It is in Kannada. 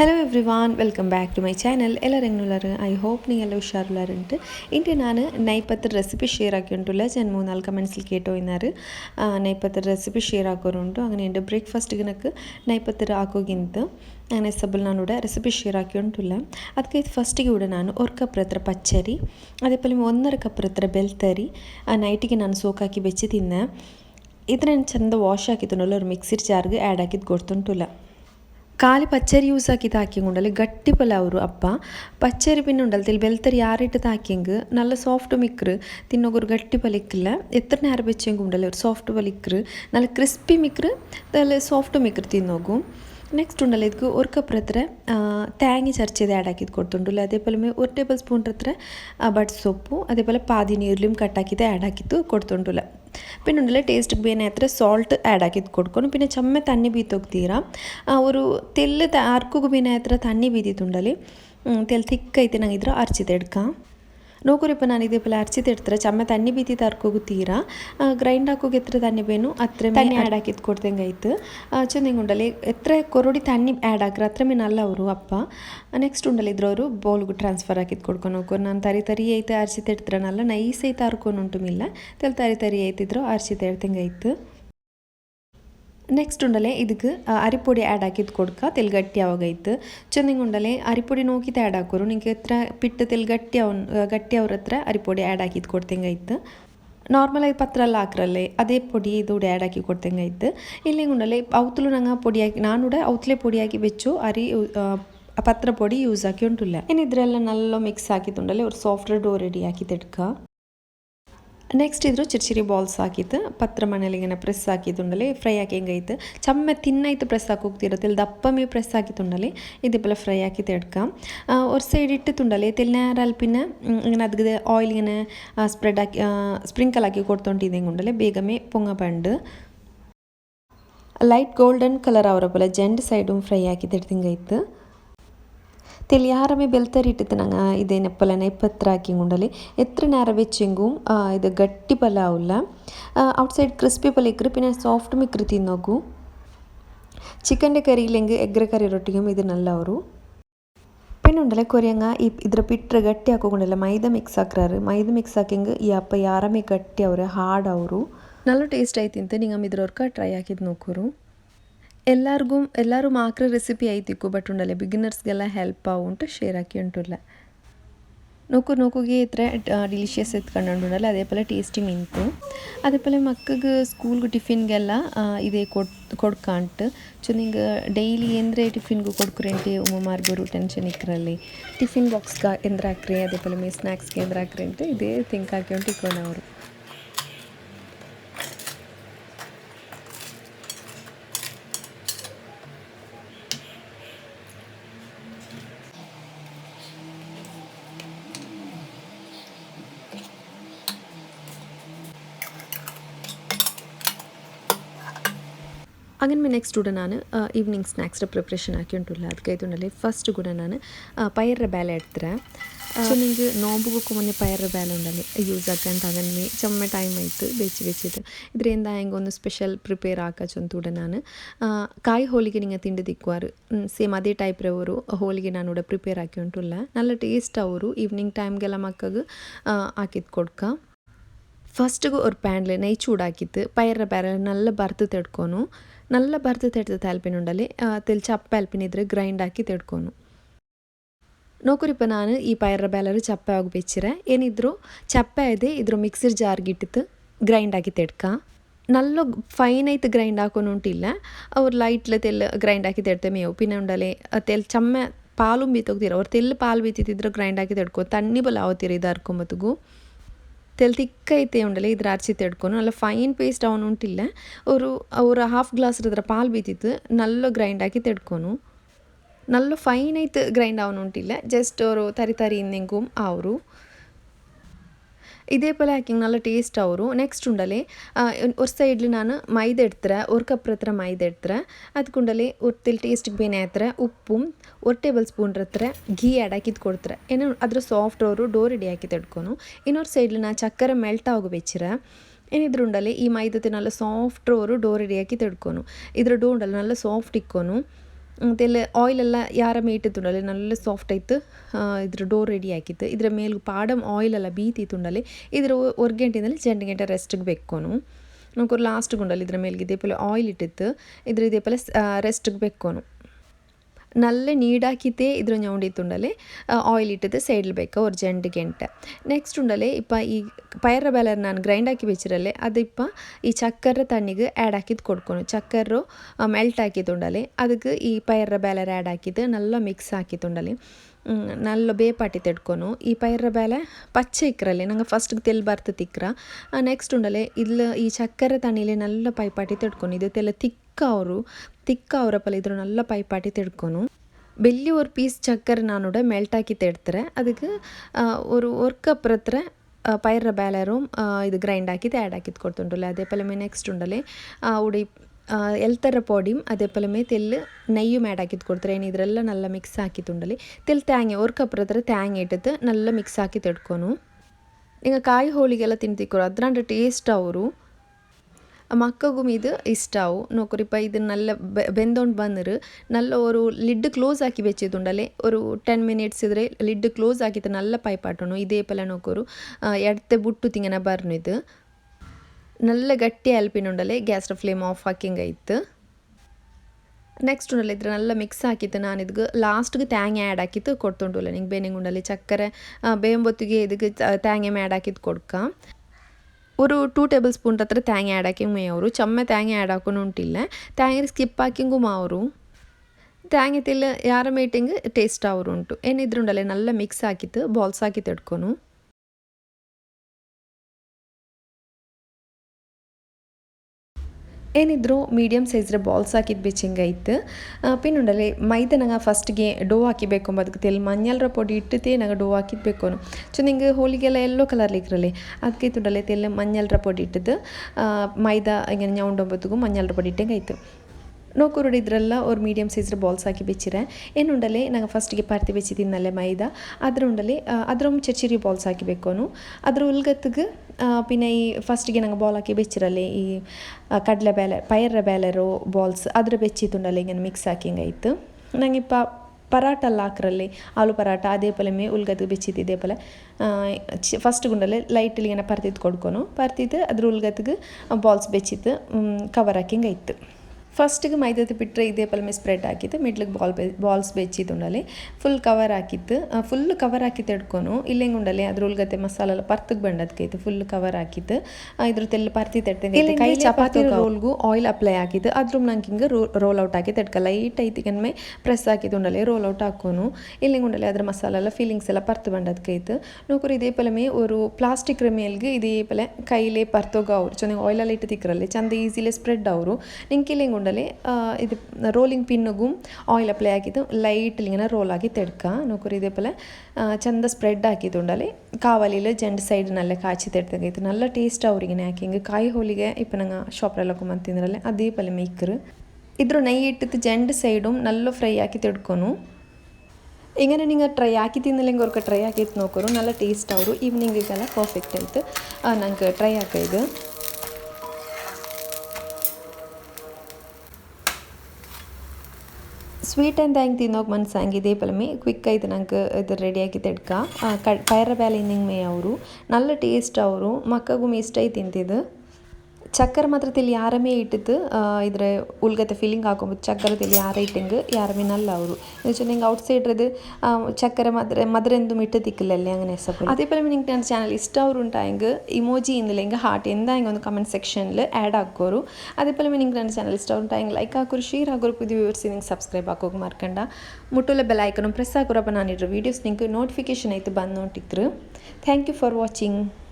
Hello everyone welcome back to my channel എല്ലാവരും ഉള്ളവർ ഐ ഹോപ്പ് നീ എല്ലാം ഉഷാറുള്ളവരുണ്ട്. ഇന്റെ ഞാൻ നൈപ്പത്ത് റെസിപ്പി ഷെയർ ആക്കിയിട്ടുള്ള ഞാൻ മൂന്നാൾ കമൻസിൽ കേട്ടോ എന്നാറ് നൈപ്പത്ത് റെസിപ്പി ഷെയർ ആക്കാറുണ്ട് അങ്ങനെ എന്റെ ബ്രേക്ക്ഫാസ്റ്റ് കിണക്ക് നൈപ്പത്തർ ആക്കുകിന്ത് അങ്ങനെ സബിൾ നാനൂടെ റെസിപ്പി ഷെയർ ആക്കിയിട്ടുള്ള അത് കഴിഞ്ഞ് ഫസ്റ്റ് കൂടെ ഞാൻ ഒരു കപ്പ് എത്ര പച്ചരി അതേപോലെ ഒന്നര കപ്പ് എത്ര ബെൽത്തരി നൈറ്റിക്ക് ഞാൻ സോക്കാക്കി വെച്ച് തിന്ന് ഇതിനെ ചെന്ത വാഷ് ആക്കിയിട്ടുണ്ടല്ലോ ഒരു മിക്സി ചാർജ് ആഡ് ആക്കി കൊടുത്തിട്ടുള്ള ಖಾಲಿ ಪಚ್ಚರಿ ಯೂಸ್ ಹಾಕಿದ್ದು ಹಾಕಿಂಗುಂಡಲ್ಲಿ ಗಟ್ಟಿ ಪಲಾವ್ರು ಅಪ್ಪ ಪಚ್ಚರಿ പിന്നെ ഉണ്ടല്ലോ തിൽ വെൽത്തരി ആറിട്ട് താക്കിയെങ്കിൽ നല്ല സോഫ്റ്റ് മിക്ര് തിന്നൊക്കെ ഒരു ഗട്ടി പലിക്കില്ല എത്ര നേരം വെച്ചെങ്കിൽ ഉണ്ടല്ലോ ഒരു സോഫ്റ്റ് പലിക്ര് നല്ല ക്രിസ്പി മിക്ര് നല്ല സോഫ്റ്റ് മിക്ര് തിന്നോക്കും ನೆಕ್ಸ್ಟ್ ಉಂಡಲ್ಲ ಇದಕ್ಕೆ ഒരു ಕಪ್ ಹತ್ರ തേങ്ങ ചരച്ചത് ആഡ് ആക്കിയത് കൊടുത്തുണ്ടല്ലോ അതേപോലെ ഒരു ടേബിൾ സ്പൂൺ ಹತ್ರ ബട്ട് സൊപ്പു അതേപോലെ പാതി നീരിലും കട്ടാക്കിയത് ആഡ് ആക്കിയത് കൊടുത്തുണ്ടല്ലോ പിന്നെ ഉണ്ടല്ലോ ടേസ്റ്റ് ಬೇನೆ ಹತ್ರ ಸಾಲ್ಟ್ ಆ್ಯಡ್ ಹಾಕಿದ್ದು ಕೊಡ್ಕೊಂಡು പിന്നെ ಚಮ್ಮೆ ತಣ್ಣಿ ಬೀತೋಗ್ತೀರಾ ഒരു ತೆಲ್ಲು ಅರ್ಕೋಗು ಬೇನೆ ಹತ್ರ ತಣ್ಣಿ ಬೀದಿತ್ತುಂಡಲ್ಲಿ ತೆಲ್ ತಿಕ್ಕ ಐತೆ ನಂಗೆ ಇದ್ರ ಅರ್ಚಿದೆ ಎಡ್ಕ ನೋಕೂರಿಪ್ಪ ನಾನು ಇದೇಪಲ್ಲ ಅರ್ಚಿ ಇಡ್ತಾರೆ ಚಮ್ಮ ತಣ್ಣಿ ಬೀತಿ ತರ್ಕೋಗು ತೀರಾ ಗ್ರೈಂಡ್ ಹಾಕೋಗಿ ಎತ್ತರ ತಣ್ಣಿ ಬೇನು. ಅತ್ರ ತಣ್ಣಿ ಆ್ಯಡ್ ಹಾಕಿದ್ ಕೊಡ್ದಂಗೆ ಆಯ್ತು. ಚೆಂದಂಗೆ ಉಂಡಲ್ಲಿ ಎತ್ರ ಕೊರಡಿ ತಣ್ಣಿ ಆ್ಯಡ್ ಹಾಕ್ರೆ ಅತ್ರ ಮೀನು ಅಲ್ಲ ಅವರು ಅಪ್ಪ. ನೆಕ್ಸ್ಟ್ ಉಂಡಲ್ಲಿ ಇದ್ರವರು ಬೌಲ್ಗೆ ಟ್ರಾನ್ಸ್ಫರ್ ಹಾಕಿದ್ ಕೊಡ್ಕೊಂಡು ಹೋಗೋ ನಾನು ತರಿ ತರಿ ಐತೆ ಅರ್ಚಿತ ಇಡ್ತಾರನಲ್ಲ ನೈಸ್ ಐತೆ ಹರ್ಕೊಂಡು ಉಂಟು ಮಿಲ್ಲ. ತೆಲ್ ತರಿ ತರಿ ಐತಿದ್ರು ಅರ್ಚಿತ ಇಡ್ದಂಗೆ ಆಯ್ತು. ನೆಕ್ಸ್ಟ್ ಉಂಡಲೆ ಇದಕ್ಕೆ ಅರಿಪೊಡಿ ಆ್ಯಡ್ ಹಾಕಿದ್ದು ಕೊಡ್ಕ ತೆಲ್ ಗಟ್ಟಿ ಆವಾಗೈತು ಚೆಂದಿಂಗ್ ಉಂಡಲೆ ಅರಿಪೊಡಿ ನೋಕಿತ ಆ್ಯಡ್ ಹಾಕೋರು ನಿಂಗೆ ಹತ್ರ ಪಿಟ್ಟು ತೆಲ್ ಗಟ್ಟಿ ಅವನ್ ಗಟ್ಟಿ ಅವ್ರ ಹತ್ರ ಅರಿಪೊಡಿ ಆ್ಯಡ್ ಹಾಕಿದ್ದು ಕೊಡ್ತಂಗಾಯ್ತು ನಾರ್ಮಲಾಗಿ ಪತ್ರ ಎಲ್ಲ ಹಾಕ್ರಲ್ಲೇ ಅದೇ ಪೊಡಿ ಇದು ಆ್ಯಡ್ ಹಾಕಿ ಕೊಡ್ತಂಗಾಯ್ತು ಇಲ್ಲಿ ಉಂಡಲೆ ಅವತ್ತಲು ನಂಗೆ ಪೊಡಿ ಹಾಕಿ ನಾನು ಕೂಡ ಅವತ್ತಲೇ ಪೊಡಿ ಹಾಕಿ ಬೆಚ್ಚು ಅರಿ ಪತ್ರ ಪೊಡಿ ಯೂಸ್ ಹಾಕಿ ಉಂಟುಲ್ಲ ಏನಿದ್ರೆಲ್ಲ ನಲ್ಲ ಮಿಕ್ಸ್ ಹಾಕಿತ್ತುಂಡಲೆ ஒரு ಸಾಫ್ಟ್ ಡೋ ರೆಡಿ ಹಾಕಿ ತೆಡ್ಕ ನೆಕ್ಸ್ಟ್ ಇದ್ರು ಚಿರ್ಚಿರಿ ಬಾಲ್ಸ್ ಹಾಕಿತ್ತು ಪತ್ರ ಮನೇಲಿಗೆ ಪ್ರೆಸ್ ಹಾಕಿದ್ದುಂಡಲಿ ಫ್ರೈ ಹಾಕಿ ಹೆಂಗೈತೆ ಚಮ್ಮೆ ತಿನ್ನೈತೆ ಪ್ರೆಸ್ ಹಾಕಿ ಹೋಗ್ತಿರುತ್ತೆ ಇಲ್ಲಿ ದಪ್ಪ ಮೀ ಪ್ರೆಸ್ ಹಾಕಿತ್ತುಂಡಲಿ ഇതിപ്പോൾ ഫ്രൈ ആക്കി എടുക്കാം ഒരു സൈഡ് ഇട്ടിട്ടുണ്ടല്ലേ ഇതിൽ നേരാൽ പിന്നെ ഇങ്ങനെ അതിൽ ഓയിൽ ഇങ്ങനെ സ്പ്രെഡ് ആക്കി സ്പ്രിങ്കിൾ ആക്കി കൊടുത്തോണ്ടിരുന്നെങ്കിൽ ഉണ്ടല്ലേ ಬೇಗಮೇ പൊങ്ങ പണ്ട് ಲೈಟ್ ಗೋಲ್ಡನ್ ಕಲರ್ ಅವರ പോലെ ಜೆಂಡ್ ಸೈಡು ಫ್ರೈ ಹಾಕಿದ್ದು ಎಡ್ತಿಂಗೈತು ತಿಳಿಯಾರಮೆ ಬೆಲ್ತರಿಟ್ಟು ನಂಗೆ ಇದೇನ ಪಲನ ಇಪ್ಪತ್ತರಾಕಿ ಉಂಡಲಿ ಎತ್ರ ನೇರ ವೆಚ್ಚೆಂಗು ಇದು ಗಟ್ಟಿ ಪಲ ಅವಲ್ಲ ಔಟ್ ಸೈಡ್ ಕ್ರಿಸ್ಪಿ ಪಲ ಇಕ್ಕರು പിന്നെ സോഫ്റ്റ് മിക്രി തിന്നോക്കൂ ചിക്കന്റെ കറിയില്ലെങ്കിൽ എഗ്ര കറി റൊട്ടിയും ഇത് നല്ല ഒരു പിന്നുണ്ടല്ലേ കൊരിയങ്ങ ഈ ഇതിൽ പിട്ട് ഗട്ടിയാക്കൊണ്ടല്ലേ മൈദ മിക്സ് ആക്കാറ് മൈദ മിക്സ് ആക്കിയെങ്കിൽ ഈ അപ്പം യാറമേ ഗട്ടി അവർ ഹാർഡ് ಅವರು നല്ല ಟೇಸ್ಟ್ ಆಯ್ತಿಂತ ನಿಂಗೆ ಇದ್ರವ್ರಕ ಟ್ರೈ ಹಾಕಿದ್ದು ನೋಕೋರು ಎಲ್ಲರಿಗೂ ಎಲ್ಲರೂ ಮಾಕ್ರ ರೆಸಿಪಿ ಐತಿಕ್ಕು ಬಟ್ ಉಂಡಲ್ಲ ಬಿಗಿನರ್ಸ್ಗೆಲ್ಲ ಹೆಲ್ಪ್ ಉಂಟು ಶೇರ್ ಹಾಕಿ ಉಂಟುಲ್ಲ ನೋಕುಗೆ ಈ ಇತ್ರ ಡಿಲಿಷಿಯಸ್ ಎತ್ಕೊಂಡುಂಡಲ್ಲ ಅದೇ ಪೋಲೆ ಟೇಸ್ಟಿ ಮಿಂತು ಅದೇ ಪೋಲೆ ಮಕ್ಕಗೆ ಸ್ಕೂಲ್ಗೆ ಟಿಫಿನ್ಗೆಲ್ಲ ಇದೇ ಕೊಡ್ ಕೊಡ್ಕಾಂಟ್ ಸೊ ನಿಂಗೆ ಡೈಲಿ ಎಂದ್ರೆ ಟಿಫಿನ್ಗೂ ಕೊಡ್ಕ್ರೆಂಟಿ ಉಮ್ಮ ಮಾರ್ಬೋರು ಟೆನ್ಷನ್ ಇಕ್ಕರಲ್ಲಿ ಟಿಫಿನ್ ಬಾಕ್ಸ್ಗೆ ಎಂದ್ರೆ ಹಾಕ್ರಿ ಅದೇ ಪೋಲೆ ಮೇ ಸ್ನ್ಯಾಕ್ಸ್ಗೆ ಎಂದ್ರೆ ಹಾಕ್ರಿ ಅಂತ ಇದೇ ತಿಂಕ್ ಹಾಕಿ ಉಂಟು ಇಕ್ಕೊಂಡವರು അങ്ങനെ ನೆಕ್ಸ್ಟ್ ಕೂಡ ನಾನು ಈವ್ನಿಂಗ್ ಸ್ನ್ಯಾಕ್ಸ್ರ ಪ್ರಿಪ್ರೇಷನ್ ಹಾಕಿ ಉಂಟುಲ್ಲ ಅದಕ್ಕೆ ಇದರಲ್ಲಿ ಫಸ್ಟ್ ಕೂಡ ನಾನು ಪೈರ ಬೇಲೆ ಇಡ್ತಾರೆ ಸೊ ನಿಂಗೆ ನೋಂಬುಗಕ್ಕೂ ಮೊನ್ನೆ ಪೈರ ಬೇಲೆ ಉಂಡಲ್ಲಿ ಯೂಸ್ ಹಾಕಂತ ಅದನ್ನೇ ಚೊಮ್ಮೆ ಟೈಮ್ ಆಯಿತು ಬೆಚ್ಚಿ ಬೆಚ್ಚಿದ್ದು ಇದರಿಂದ ಹೆಂಗೆ ಒಂದು ಸ್ಪೆಷಲ್ ಪ್ರಿಪೇರ್ ಹಾಕಚ್ಚಂತ ಕೂಡ ನಾನು ಕಾಯಿ ಹೋಳಿಗೆ ನಿಂಗೆ ತಿಂಡಿ ತಿಕ್ಕುವಾರು ಸೇಮ್ ಅದೇ ಟೈಪ್ ರವರು ಹೋಳಿಗೆ ನಾನು ಕೂಡ ಪ್ರಿಪೇರ್ ಹಾಕಿ ಉಂಟುಲ್ಲ നല്ല ಟೇಸ್ಟ್ ಅವರು ಈವ್ನಿಂಗ್ ಟೈಮ್ಗೆಲ್ಲ ಮಕ್ಕಗೆ ಹಾಕಿದ್ದು ಕೊಡ್ಕ ಫಸ್ಟಿಗೆ ஒரு பேனில் நெய் சூடாக்கித்து பயிற பேர நல்லா ಬರ್ದು ತೆಡ್ಕೊನು ನಲ್ಲ ಬರ್ತಿ ತೆಡ್ತ ತಲ್ಪಿನ ಉಂಡಲಿ ತಿಲ್ಚ ಅಪ್ಪ ಅಲ್ಪಿನ ಇದ್ರೆ ಗ್ರೈಂಡ್ ಹಾಕಿ ತೆಡ್ಕೊಂಡು ನೋಕರಿಪ್ಪ ನಾನು ಈ ಪೈರ ಬ್ಯಾಲರು ಚಪ್ಪೆ ಆಗಿ ಬೆಚ್ಚಿರೆ ಏನಿದ್ರು ಚಪ್ಪ ಇದೆ ಇದ್ರ ಮಿಕ್ಸರ್ ಜಾರ್ ಗಿಟ್ಟಿತ್ತು ಗ್ರೈಂಡ್ ಹಾಕಿ ತೆಡ್ಕ ನಲ್ಲ ಫೈನ್ ಐತೆ ಗ್ರೈಂಡ್ ಹಾಕೊಂಡು ಉಂಟಿಲ್ಲ ಅವ್ರು ಲೈಟ್ಲ ತೆಲ್ಲ ಗ್ರೈಂಡ್ ಹಾಕಿ ತೆಡ್ತೆ ಮೇ ಉಪ್ಪಿನ ಉಂಡಲಿ ತೆಲ್ ಚಮ್ಮ ಪಾಲು ಬೀತೋಗ್ತೀರ ಅವ್ರು ತೆಲ್ಲು ಪಾಲು ಬೀತಿದ್ರೆ ಗ್ರೈಂಡ್ ಹಾಕಿ ತೆಡ್ಕೊ ತಣ್ಣಿ ಬಲ್ ಆವತ್ತೀರ ಇದಾರ್ಕೊಂಬತ್ತಿಗೂ తెలి ತಿಕ್ಕ ಐತೆ ಉಂಡಲ್ಲ, ಇದ್ರ ಅರ್ಚಿ ತೆಡ್ಕೊಂಡು. ಅಲ್ಲ ಫೈನ್ ಪೇಸ್ಟ್ ಅವನು ಉಂಟಿಲ್ಲ. ಅವರು, ಅವ್ರ ಹಾಫ್ ಗ್ಲಾಸ್ ಇದ್ರ ಪಾಲ್ ಬೀತಿತ್ತು. ನಲ್ಲ ಗ್ರೈಂಡ್ ಹಾಕಿ ತೆಡ್ಕೊನು. ನಲ್ಲ ಫೈನ್ ಐತೆ ಗ್ರೈಂಡ್ ಅವನು ಉಂಟಿಲ್ಲ. ಜಸ್ಟ್ ಅವರು ತರಿ ತರಿ ಇನ್ನೆಂಗು ಅವರು. ಇದೇ போல் ಹಾಕಿ நல்லா ಟೇಸ್ಟ್ ಅವರು. ನೆಕ್ಸ್ಟ್ ಉಂಡಲೆ ಒರ್ ಸೈಡ್ಲಿ ನಾನು ಮೈದಾ ಎಡ್ತಾರೆ ಒರ್ ಕಪ್ ಹತ್ರ ಮೈದೆ ಎಡ್ತಾರೆ ಅದಕ್ಕುಂಡಲಿ ಒತ್ತಿಲ್ ಟೇಸ್ಟಿಗೆ ಬೇನೆ ಹಾಕ್ತಾರೆ ಉಪ್ಪು, ಒರ್ ಟೇಬಲ್ ಸ್ಪೂನ್ ಹತ್ರ ಘೀ ಆ್ಯಡ್ ಹಾಕಿದ್ ಕೊಡ್ತಾರೆ. ಏನೋ ಅದ್ರ ಸಾಫ್ಟ್ ಅವರು ಡೋ ರೆಡಿ ಹಾಕಿ ತಡ್ಕೊನು. ಇನ್ನೊಂದು ಸೈಡ್ಲಿ ನಾನು ಚಕ್ಕರೆ ಮೆಲ್ಟ್ ಆಗಿ ಬೆಚ್ಚಿರ, ಏನಿದ್ರು ಉಂಡಲೆ ಈ ಮೈದತೆ ನಲ್ಲ ಸಾಫ್ಟ್ ಅವರು ಡೋ ರೆಡಿ ಹಾಕಿ ತಡ್ಕೊನು. ಇದ್ರ ಡೋ ಉಂಡಲ್ಲ ನಲ್ಲ ಸಾಫ್ಟ್ ಇಕ್ಕೋನು. ಮತ್ತೆಲ್ಲ ಆಯಿಲೆಲ್ಲ ಯಾರ ಮೇಟಿತ್ತುಂಡಲೆ ನಲ್ಲ ಸಾಫ್ಟ್ ಆಯ್ತು. ಇದ್ರ ಡೋರ್ ರೆಡಿ ಆಕಿತ್ತು ಇದ್ರ ಮೇಲೆ ಪಾಡಮ್ ಆಯಿಲೆಲ್ಲ ಬೀತಿತ್ತುಂಡಲೆ ಇದರ ಒಂದು ಗಂಟೆನಲ್ಲಿ ಜಂಟು ಗಂಟೆ ರೆಸ್ಟ್ಗೆ ಬೆಕ್ಕೋನು ನಂಗೆ ಲಾಸ್ಟ್ ಗುಂಡಲ್ಲಿ ಇದ್ರ ಮೇಲ್ಗೆ ಇದೇ ಪಲ್ಲ ಆಯಿಲ್ ಇಟ್ಟಿತ್ತು. ಇದ್ರ ಇದೇ ರೆಸ್ಟ್ಗೆ ಬೆಕ್ಕೋನು നല്ല നീടാക്കിത്തേ ഇതിൽ ഞൗണ്ടിത്തുണ്ടല്ലേ ಆಯಿಲ್ ಇಟ್ಟದ್ದು ಸೈಡಿಲ್ ಬೇಕಾ ഒരു ಜಂಡ್ ಗೆಂಟೆ ನೆಕ್ಸ್ಟ್ ಉಂಡಲೆ ಇಪ್ಪ ಈ ಪೈರ ಬೇಲರ್ ನಾನು ಗ್ರೈಂಡ್ ಹಾಕಿ ಬೆಚ್ಚಿರಲ್ಲೇ ಅದು ಇಪ್ಪ ಈ ಚಕ್ಕರ ತಣ್ಣಿಗೆ ಆ್ಯಡ್ ಹಾಕಿದ್ದು ಕೊಡ್ಕೊನು ಚಕ್ಕರು ಮೆಲ್ಟ್ ಹಾಕಿತ್ತುಂಡಲೆ ಅದಕ್ಕೆ ಈ ಪೈರ ಬೇಲರ್ ಆ್ಯಡ್ ಹಾಕಿದ್ದು ನಲ್ಲ ಮಿಕ್ಸ್ ಹಾಕಿತ್ತುಂಡಲೆ നല്ല ಬೇಪಾಟಿ ತೆಡ್ಕೊನು ಈ ಪೈರ ಬೇಲೆ ಪಚ್ಚ ಇಕ್ರಲ್ಲಿ ನಂಗೆ ಫಸ್ಟ್ಗೆ ತೆಲ್ ಬರ್ತ ತಿಕ್ರ ನೆಕ್ಸ್ಟ್ ಉಂಡಲೆ ಇಲ್ಲಿ ಈ ಚಕ್ಕರೆ ತಣಿಲೆ ನಲ್ಲ ಪೈಪಾಟಿ ತೆಡ್ಕೊನು ಇದು ತೆಲ್ಲ ತಿಕ್ಕ திக்காவரு திக்காகிற ಪಲ ಇದರ நல்ல ಪೈಪಾಟಿ ತೆಡ್ಕೊನು. വലിയ ഒരു പീസ് ചക്കര നാനൂടെ മെൽട്ടാക്കി തെടുത്തറേ അതുക്ക് ഒരു ഒരു കപ്പ് എത്ര പയറ ബാലറും ഇത് ഗ്രൈൻഡാക്കി ആഡാക്കി കൊടുത്തിട്ടുണ്ടല്ലേ അതേപോലെ നെക്സ്റ്റ് ഉണ്ടല്ലേ അവിടെ ಎಲ್ತರ ಪೌಡಿಮ್, ಅದೇ ಪಲಮೆ ತೆಲ್ಲು ನೆಯ್ಯು ಮ್ಯಾಡ್ ಹಾಕಿದ್ ಕೊಡ್ತಾರೆ. ಏನು ಇದರೆಲ್ಲ ನಲ್ಲ ಮಿಕ್ಸ್ ಹಾಕಿತ್ತುಂಡಲಿ ತೆಲ್ ತ್ಯಾಂಗೆ ஒரு கப்புற ಹತ್ರ ತ್ಯಾಂಗೆ ಇಟ್ಟದ್ದು ನಲ್ಲ ಮಿಕ್ಸ್ ಹಾಕಿ ತೆಡ್ಕೊನು. ಈಗ ಕಾಯಿ ಹೋಳಿಗೆಲ್ಲ ತಿಂತಿಕ್ಕೋರು ಅದರಂಟ ಟೇಸ್ಟ್ ಅವರು. മക്കൾക്കും ഇത് ഇഷ്ടാവും നോക്കുറിപ്പോൾ ഇത് നല്ല ബെന്തോണ്ട് വന്നിട്ട് നല്ല ഒരു ലിഡ് ക്ലോസ് ആക്കി വെച്ചിട്ടുണ്ടല്ലേ ഒരു ടെൻ മിനിറ്റ്സ് ഇതിൽ ലിഡ് ക്ലോസ് ആക്കിയിട്ട് നല്ല പൈപ്പാട്ടണം ഇതേപോലെ നോക്കൊരു ഇടത്തെ ബുട്ടു തിങ്ങനെ പറഞ്ഞു ഇത് നല്ല ಗಟ್ಟಿ ಆಲ್ಪಿನುಂಡಲೆ ಗ್ಯಾಸ್ ಫ್ಲೇಮ್ ಆಫ್ ಹಾಕಿಂಗ್ ಆಯ್ತು ನೆಕ್ಸ್ಟ್ ಉಂಡಲ್ಲ ಇದ್ರೆ ನಲ್ಲ ಮಿಕ್ಸ್ ಹಾಕಿತ್ತು ನಾನು ಇದಕ್ಕೆ ಲಾಸ್ಟ್ಗೆ ತ್ಯಾಂಗ ಆ್ಯಡ್ ಹಾಕಿತ್ತು ಕೊಡ್ತುಂಡುಲ್ಲ ನಿಂಗೆ ಬೇನೆ ಉಂಡಲ್ಲಿ ಚಕ್ಕರೆ ಬೇಂಬೊತ್ತಿಗೆ ಇದಕ್ಕೆ ತ್ಯಾಂಗ ಆ್ಯಡ್ ಹಾಕಿದ್ದು ಕೊಡ್ಕ ഒരു ಟೂ ಟೇಬಲ್ ಸ್ಪೂನ್ ಹತ್ರ ತೇಂಗ ಆ್ಯಡ್ ಹಾಕಿಂಗು ಅವರು ಚಮ್ಮ ತೇಂಗ ಆ್ಯಡ್ ಹಾಕೊಂಡು ಉಂಟಿಲ್ಲ ತೇಂಗ ಸ್ಕಿಪ್ ಹಾಕಿಂಗು ಮಾವರು തേങ്ങത്തിൽ യാറമേറ്റിങ് ടേസ്റ്റ് ആവാറുണ്ട് എന്നിട്ടുണ്ടല്ലേ നല്ല മിക്സ് ആക്കിയിട്ട് ബോൾസ് ആക്കി തെടുക്കണു ಏನಿದ್ರು ಮೀಡಿಯಮ್ ಸೈಜ್ರ ಬಾಲ್ಸ್ ಹಾಕಿದ್ದು ಬೆಚ್ಚಂಗೈತು ಪಿನ್ನುಂಡಲೆ ಮೈದ ನಂಗೆ ಫಸ್ಟ್ಗೆ ಡೋ ಹಾಕಿಬೇಕು ಅದಕ್ಕೆ ತೆಲ್ ಮಂಜಲ್ರ ಪೊಡಿ ಇಟ್ಟತೆ ನಂಗೆ ಡೋ ಹಾಕಿದ್ದು ಬೇಕು ಸೊ ನಿಂಗೆ ಹೋಳಿಗೆಲ್ಲ ಎಲ್ಲೋ ಕಲರ್ ಇಕ್ರಲೆ ಅದಕ್ಕೆ ತುಂಡಲೆ ತೆಲ್ ಮಂಜಲ್ರ പൊടി ഇട്ടത് മൈദ ഇങ്ങനെ ഞൗണ്ടുമ്പോഴത്തേക്കും മഞ്ഞളുടെ പൊടി ನೋಕೂರು ಇದ್ರಲ್ಲ ಅವ್ರು ಮೀಡಿಯಮ್ ಸೈಜ್ಡ್ ಬಾಲ್ಸ್ ಹಾಕಿ ಬೆಚ್ಚಿರೆ. ಏನು ಉಂಡಲೆ ನಂಗೆ ಫಸ್ಟಿಗೆ ಪಾರ್ತಿ ಬೆಚ್ಚಿದಿನಲ್ಲೇ ಮೈದಾ. ಅದ್ರ ಉಂಡಲೆ ಅದ್ರ ಚರ್ಚಿರಿ ಬಾಲ್ಸ್ ಹಾಕಿಬೇಕೋನು ಅದ್ರ ಉಲ್ಗತ್ತಿಗೆ പിന്നെ ഈ ഫസ്റ്റിക്ക് ഞങ്ങൾ ബോളാക്കി വെച്ചിരല്ലേ ഈ കടല ബേല പയറ ബേലറോ ബോൾസ് അതിൽ വെച്ചിട്ടുണ്ടല്ലേ ഇങ്ങനെ ಮಿಕ್ಸ್ ആക്കി കഴിത്ത് ഞങ്ങിപ്പോൾ ಪರಾಟ ಎಲ್ಲ ಹಾಕ್ರಲ್ಲಿ, ಆಲೂ ಪರಾಟ, ಅದೇ ಪಲೆ ಮೇ ಉಲ್ಗದ್ದು ಬೆಚ್ಚಿದ್ದು ಇದೇ ಪಲೆ ಫಸ್ಟ್ ಗುಂಡಲ್ಲಿ ಲೈಟಲ್ಲಿ ಏನೋ ಪರ್ತಿದ್ದು ಕೊಡ್ಕೊನು. ಪರ್ತಿದ್ದು ಅದ್ರ ಉಲ್ಗತ್ತಿಗೆ ಬಾಲ್ಸ್ ಬೆಚ್ಚಿತ್ತು ಕವರ್ ಹಾಕಿಂಗೆ ಆಯ್ತು. ಫಸ್ಟಿಗೆ ಮೈದಾದ ಬಿಟ್ಟರೆ ಇದೇ ಪಲ್ಮೆ ಸ್ಪ್ರೆಡ್ ಹಾಕಿದ್ದು ಮಿಡ್ಲಿಗೆ ಬಾಲ್ ಬೆ ಬಾಲ್ಸ್ ಬೆಚ್ಚಿದ್ದು ಉಂಡಲೆ ಫುಲ್ ಕವರ್ ಹಾಕಿತ್ತು ಫುಲ್ ಕವರ್ ಹಾಕಿ ತೆಡ್ಕೊನು. ಇಲ್ಲೇ ಉಂಡಲೆ ಅದ್ರ ಉಳ್ಗತ್ತೆ ಮಸಾಲ ಎಲ್ಲ ಪರ್ತಕ್ಕೆ ಬಂಡದಕ್ಕೈತೆ ಫುಲ್ ಕವರ್ ಹಾಕಿತ್ತು ಇದ್ರ ತೆಲ್ಲ ಪರ್ತಿ ತೆಡ್ತಂಗೆ ಕೈ ಚಪಾತಿ ರೋಲ್ಗೂ ಆಯಿಲ್ ಅಪ್ಲೈ ಹಾಕಿದ್ದು ಅದ್ರ ನಂಗೆ ಹಿಂಗೆ ರೋಲ್ ಔಟ್ ಹಾಕಿ ತೆಡ್ಕ. ಲೈಟ್ ಐತಿ ಕನ್ಮೆ ಪ್ರೆಸ್ ಹಾಕಿದ್ದು ಉಂಡಲೆ ರೋಲ್ ಔಟ್ ಹಾಕೋನು. ಉಂಡಲೆ ಅದ್ರ ಮಸಾಲ ಎಲ್ಲ ಫೀಲಿಂಗ್ಸ್ ಎಲ್ಲ ಪರ್ತು ಬಂಡದಕ್ಕೈತು ನೋಕರು ಇದೇ ಪಲಮೆ ஒரு ಪ್ಲಾಸ್ಟಿಕ್ ಮೇಲ್ಗೆ ಇದೇ ಪಲೆ ಕೈಲೇ ಪರ್ತೋಗ ಅವ್ರು. ಚೆನ್ನಾಗಿ ಅಲ್ಲಿ ಇಟ್ಟು ತಿಕ್ಕರಲ್ಲಿ ಚಂದ ಈಸಿಲೇ ಸ್ಪ್ರೆಡ್ ಅವರು. ನಿಂಗೆ ಇಲ್ಲೆಂಗೆ ಒಂದಲ್ಲಿ ಇದು ರೋಲಿಂಗ್ ಪಿನ್ಗೆ ಆಯಿಲ್ ಅಪ್ಲೈ ಆಗಿದೆ ಲೈಟ್ಲಿ ಇಲ್ಲಿ ರೋಲ್ ಆಗಿ ತೆಡ್ಕ. ನೋಕರಿ ಇದೆ ಮೇಲೆ ಚಂದ ಸ್ಪ್ರೆಡ್ ಹಾಕಿ ಇತ್ತು ಒಂದಲ್ಲಿ ಕಾವಲિલે ಜೆಂಟ್ ಸೈಡ್ ನಲ್ಲೆ ಕಾಚಿ ತೆಡ್ತಕ್ಕೆ ಇದು நல்ல ಟೇಸ್ಟ್ ಆವರಿಂಗ ನಾಕೆ ಹಿಂಗೆ ಕಾಯಿ ಹೋಳಿಗೆ ಇಪ್ಪ ನಂಗೆ ಶಾಪ್ ಅಲ್ಲಿ ಕೊಮನ್ ತಿಂದ್ರಲ್ಲ ಆ ದೀಪ ಅಲ್ಲಿ ಮೇಕರ್. ಇದ್ರು ನಾಯಿ ಇಟ್ಟು ಜೆಂಟ್ ಸೈಡ್ ನಲ್ಲ ಫ್ರೈ ಆಕಿ ತೆಡ್ಕೋನು. ಇಂಗನೆ ನಿಂಗೆ ಟ್ರೈ ಆಕಿ ತಿನ್ನಲ್ಲೆ ಗೆರ್ಕ ಟ್ರೈ ಆಕಿ ನೋಕರು நல்ல ಟೇಸ್ಟ್ ಅವರು. ಈವನಿಂಗ್ ಗೆಲ್ಲ ಪರ್ಫೆಕ್ಟ್ ಅಂತ ನಂಗೆ ಟ್ರೈ ಆಕಿದು ಸ್ವೀಟ್ ಆ್ಯಂಡ್ ಹೆಂಗೆ ತಿನ್ನೋಕೆ ಮನಸ್ಸಾಗಿದೆ ಕ್ವಿಕ್ ಆಯ್ತು ನಂಗೆ ಇದು ರೆಡಿ ಆಗಿದೆ ತೆಡ್ಕ. ಕ, ಪೈರ ಬ್ಯಾಲಿನಿಂಗ್ ಮೇ ಅವರು. ನಲ್ಲ ಟೇಸ್ಟ್ ಅವರು. ಮಕ್ಕಗೂ ಇಷ್ಟ ಐತಿ ತಿಂತಿದ್ದು ചക്കര മാത്രത്തിൽ യാരമേ ഇട്ടിത്ത് ഇതര ഉൽഗത്തെ ഫീലിംഗ് ആക്കുമ്പോൾ ചക്കരത്തിൽ യാറ ഇട്ടെങ്കിൽ യാരമേ നല്ലാവും എന്ന് വെച്ചാൽ ഔട്ട് സൈഡ് ഇത് ചക്കര മധുര മധുരം എന്തും ഇട്ട് തിക്കില്ലല്ലേ അങ്ങനെ അതേപോലെ നിങ്ങൾക്ക് ഞാൻ ചാനൽ ഇഷ്ടമുണ്ടായെങ്കിൽ ഇമോജി ഇന്നില്ലെങ്കിൽ ഹാർട്ട് എന്തായെങ്കിൽ ഒന്ന് കമന്റ് സെക്ഷനിൽ ആഡ് ആക്കോറു അതേപോലെ നിങ്ങൾക്ക് രണ്ട് ചാനൽ ഇഷ്ടമുണ്ടായെങ്കിൽ ലൈക്ക് ആക്കൊരു ഷെയർ ആക്കൊരു പുതിയ വ്യൂവേഴ്സ് നിങ്ങൾക്ക് സബ്സ്ക്രൈബ് ആക്കുക മറക്കണ്ട. മുട്ടുള്ള ബെലൈക്കണം പ്രസ് ആക്കുറപ്പനാണ് വീഡിയോസ് നിങ്ങൾക്ക് നോട്ടിഫിക്കേഷൻ ആയിട്ട് ബന്നോണ്ടിത്തരും താങ്ക് യു ഫോർ വാച്ചിങ്